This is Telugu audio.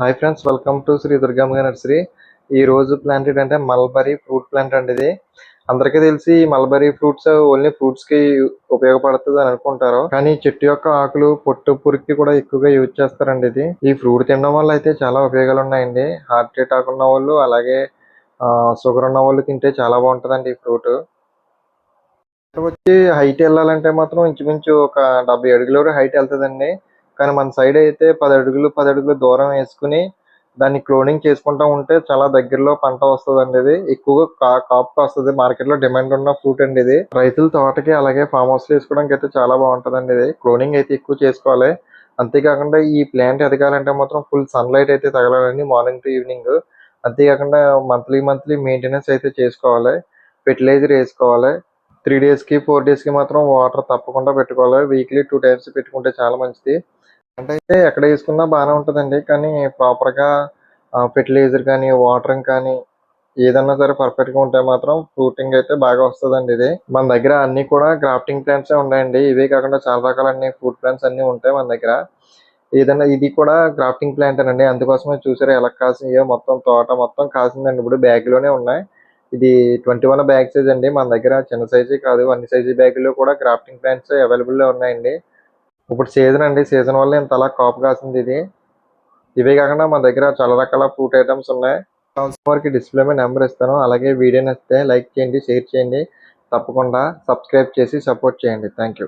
Hi friends welcome to Shri Durgamma nursery ఈ రోజు ప్లాంట్ ఏంటంటే మల్బరీ ఫ్రూట్ ప్లాంట్ అండి ఇది. అందరికీ తెలిసి మల్బరీ ఫ్రూట్స్ ఓన్లీ ఫ్రూట్స్కి ఉపయోగపడుతుంది అని అనుకుంటారు. కానీ చెట్టు యొక్క ఆకులు పొట్టు పురికి కూడా ఎక్కువగా యూజ్ చేస్తారండి ఇది. ఈ ఫ్రూట్ తినడం వల్ల అయితే చాలా ఉపయోగాలు ఉన్నాయండి హార్ట్ అటాక్ ఉన్న వాళ్ళు అలాగే షుగర్ ఉన్న వాళ్ళు తింటే చాలా బాగుంటుందండి ఈ ఫ్రూట్ వచ్చి హైట్ వెళ్ళాలంటే మాత్రం ఇంచుమించు ఒక డెబ్బై అడుగుల వరకు హైట్ వెళ్తుందండి. కానీ మన సైడ్ అయితే పది అడుగులు పది అడుగులు దూరం వేసుకుని దాన్ని క్లోనింగ్ చేసుకుంటా ఉంటే చాలా దగ్గరలో పంట వస్తుందండి ఇది. ఎక్కువగా కా కాపుకి వస్తుంది. మార్కెట్లో డిమాండ్ ఉన్న ఫ్రూట్ అండి ఇది. రైతుల తోటకి అలాగే ఫామ్ హౌస్ వేసుకోవడానికి అయితే చాలా బాగుంటుందండి ఇది. క్లోనింగ్ అయితే ఎక్కువ చేసుకోవాలి. అంతేకాకుండా ఈ ప్లాంట్ ఎదగాలంటే మాత్రం ఫుల్ సన్లైట్ అయితే తగలాలండి మార్నింగ్ టు ఈవినింగ్ అంతేకాకుండా మంత్లీ మంత్లీ మెయింటెనెన్స్ అయితే చేసుకోవాలి. ఫెర్టిలైజర్ వేసుకోవాలి. త్రీ డేస్కి ఫోర్ డేస్కి మాత్రం వాటర్ తప్పకుండా పెట్టుకోవాలి. వీక్లీ టూ టైమ్స్ పెట్టుకుంటే చాలా మంచిది. అంటే అయితే ఎక్కడ వేసుకున్నా బాగానే ఉంటుందండి. కానీ ప్రాపర్గా ఫెర్టిలైజర్ కానీ వాటరింగ్ కానీ ఏదన్నా సరే పర్ఫెక్ట్గా ఉంటే మాత్రం ఫ్రూటింగ్ అయితే బాగా వస్తుందండి ఇది. మన దగ్గర అన్ని కూడా గ్రాఫ్టింగ్ ప్లాంట్స్ ఉన్నాయండి. ఇవే కాకుండా చాలా రకాల అన్ని ఫ్రూట్ ప్లాంట్స్ అన్ని ఉంటాయి మన దగ్గర. ఏదైనా ఇది కూడా గ్రాఫ్టింగ్ ప్లాంట్ అండి అందుకోసమే చూసారు ఎలా కాసినాయో మొత్తం తోట మొత్తం కాసిందండి. ఇప్పుడు బ్యాగ్లోనే ఉన్నాయి. ఇది ట్వంటీ వన్ బ్యాగ్ సైజ్ అండి. మన దగ్గర చిన్న సైజు కాదు. అన్ని సైజు బ్యాగులు కూడా గ్రాఫ్టింగ్ ప్లాంట్స్ అవైలబుల్లో ఉన్నాయండి. ఇప్పుడు సీజన్ అండి. సీజన్ వల్ల ఇంత అలా కాపు కాసింది ఇది. ఇవే కాకుండా మన దగ్గర చాలా రకాల ఫ్రూట్ ఐటమ్స్ ఉన్నాయి. వారికి డిస్ప్లే మీద నెంబర్ ఇస్తాను. అలాగే వీడియో నచ్చితే లైక్ చేయండి షేర్ చేయండి. తప్పకుండా సబ్స్క్రైబ్ చేసి సపోర్ట్ చేయండి. Thank you